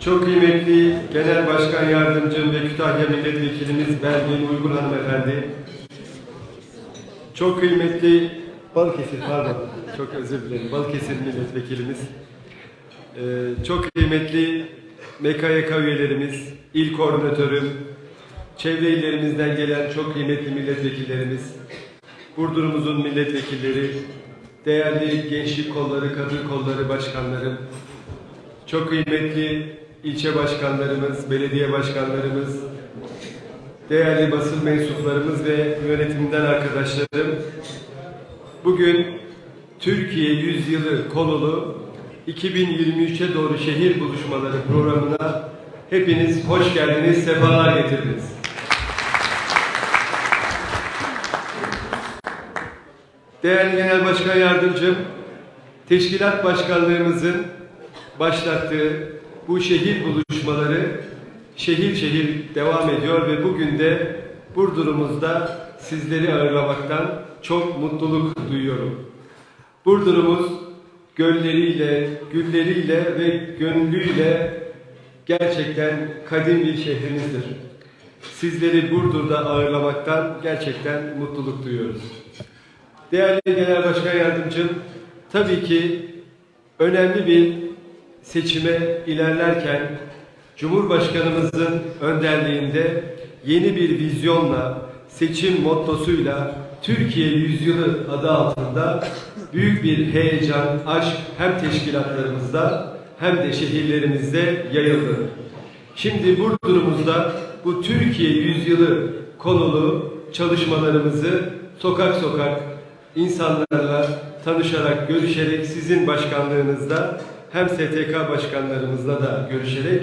Çok kıymetli Genel Başkan Yardımcım ve Kütahya Milletvekilimiz Belgin Uygun Hanımefendi. Çok kıymetli Balıkesir pardon. Çok özür dilerim. Balıkesir Milletvekilimiz. Ee, çok kıymetli MKYK üyelerimiz, il koordinatörüm, çevre illerimizden gelen çok kıymetli milletvekillerimiz, Burdur'umuzun milletvekilleri, değerli gençlik kolları, kadın kolları başkanlarım, çok kıymetli ilçe başkanlarımız, belediye başkanlarımız, değerli basın mensuplarımız ve yönetimden arkadaşlarım, bugün Türkiye Yüzyılı konulu 2023'e doğru şehir buluşmaları programına hepiniz hoş geldiniz, sefalar getirdiniz. Değerli Genel Başkan Yardımcım, Teşkilat Başkanlığımızın başlattığı bu şehir buluşmaları şehir şehir devam ediyor ve bugün de Burdur'umuzda sizleri ağırlamaktan çok mutluluk duyuyorum. Burdur'umuz gölleriyle, gülleriyle ve gönlüyle gerçekten kadim bir şehrimizdir. Sizleri Burdur'da ağırlamaktan gerçekten mutluluk duyuyoruz. Değerli Genel Başkan Yardımcım, tabii ki önemli bir seçime ilerlerken Cumhurbaşkanımızın önderliğinde yeni bir vizyonla, seçim mottosuyla Türkiye Yüzyılı adı altında büyük bir heyecan, aşk hem teşkilatlarımızda hem de şehirlerimizde yayıldı. Şimdi Burdur'umuzda bu Türkiye Yüzyılı konulu çalışmalarımızı sokak sokak insanlarla tanışarak, görüşerek sizin başkanlığınızda hem STK başkanlarımızla da görüşerek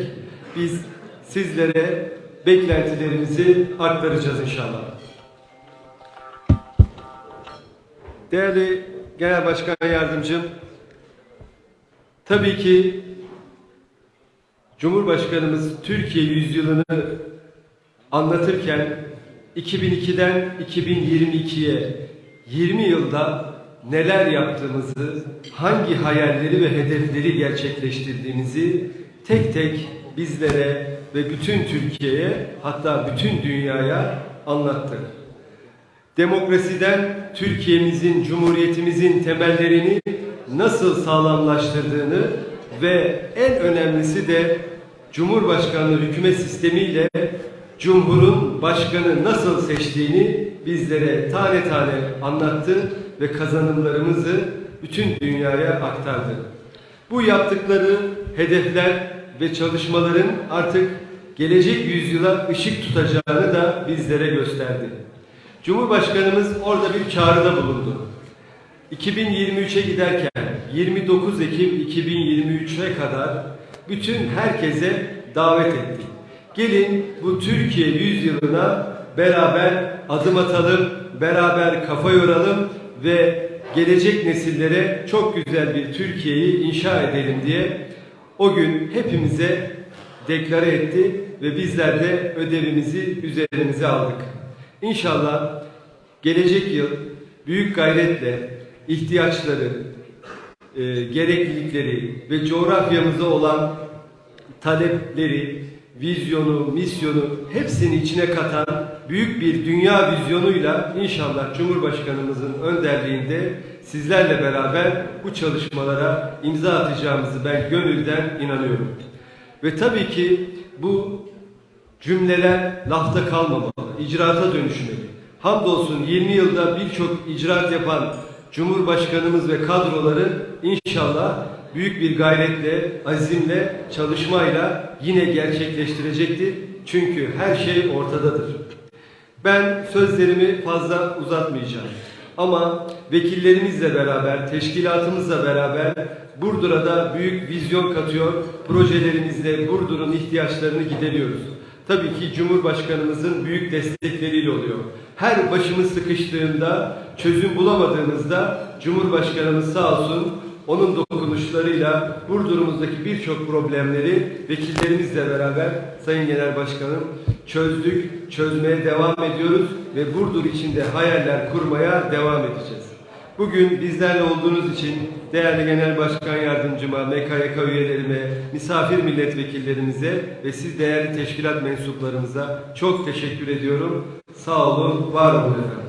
biz sizlere beklentilerimizi aktaracağız inşallah. Değerli Genel Başkan Yardımcım, tabii ki Cumhurbaşkanımız Türkiye yüzyılını anlatırken 2002'den 2022'ye 20 yılda neler yaptığımızı, hangi hayalleri ve hedefleri gerçekleştirdiğimizi tek tek bizlere ve bütün Türkiye'ye hatta bütün dünyaya anlattı. Demokrasiden Türkiye'mizin, Cumhuriyetimizin temellerini nasıl sağlamlaştırdığını ve en önemlisi de Cumhurbaşkanlığı hükümet sistemiyle Cumhur'un başkanı nasıl seçtiğini bizlere tane tane anlattı ve kazanımlarımızı bütün dünyaya aktardı. Bu yaptıkları hedefler ve çalışmaların artık gelecek yüzyıla ışık tutacağını da bizlere gösterdi. Cumhurbaşkanımız orada bir çağrıda bulundu. 2023'e giderken 29 Ekim 2023'e kadar bütün herkese davet etti. Gelin bu Türkiye yüzyılına beraber adım atalım, beraber kafa yoralım ve gelecek nesillere çok güzel bir Türkiye'yi inşa edelim diye o gün hepimize deklare etti ve bizler de ödevimizi üzerimize aldık. İnşallah gelecek yıl büyük gayretle ihtiyaçları, e, gereklilikleri ve coğrafyamıza olan talepleri, vizyonu, misyonu hepsini içine katan büyük bir dünya vizyonuyla inşallah Cumhurbaşkanımızın önderliğinde sizlerle beraber bu çalışmalara imza atacağımızı ben gönülden inanıyorum. Ve tabii ki bu cümleler lafta kalmamalı, icraata dönüşmeli. Hamdolsun 20 yılda birçok icraat yapan Cumhurbaşkanımız ve kadroları inşallah büyük bir gayretle, azimle, çalışmayla yine gerçekleştirecektir. Çünkü her şey ortadadır. Ben sözlerimi fazla uzatmayacağım. Ama vekillerimizle beraber, teşkilatımızla beraber Burdur'a da büyük vizyon katıyor. Projelerimizle Burdur'un ihtiyaçlarını gideriyoruz. Tabii ki Cumhurbaşkanımızın büyük destekleriyle oluyor. Her başımız sıkıştığında, çözüm bulamadığımızda Cumhurbaşkanımız sağ olsun onun dokunuşlarıyla Burdur'umuzdaki birçok problemleri vekillerimizle beraber Sayın Genel Başkanım çözdük, çözmeye devam ediyoruz ve Burdur içinde hayaller kurmaya devam edeceğiz. Bugün bizlerle olduğunuz için değerli Genel Başkan Yardımcıma, MKYK üyelerime, misafir milletvekillerimize ve siz değerli teşkilat mensuplarımıza çok teşekkür ediyorum. Sağ olun, var olun efendim.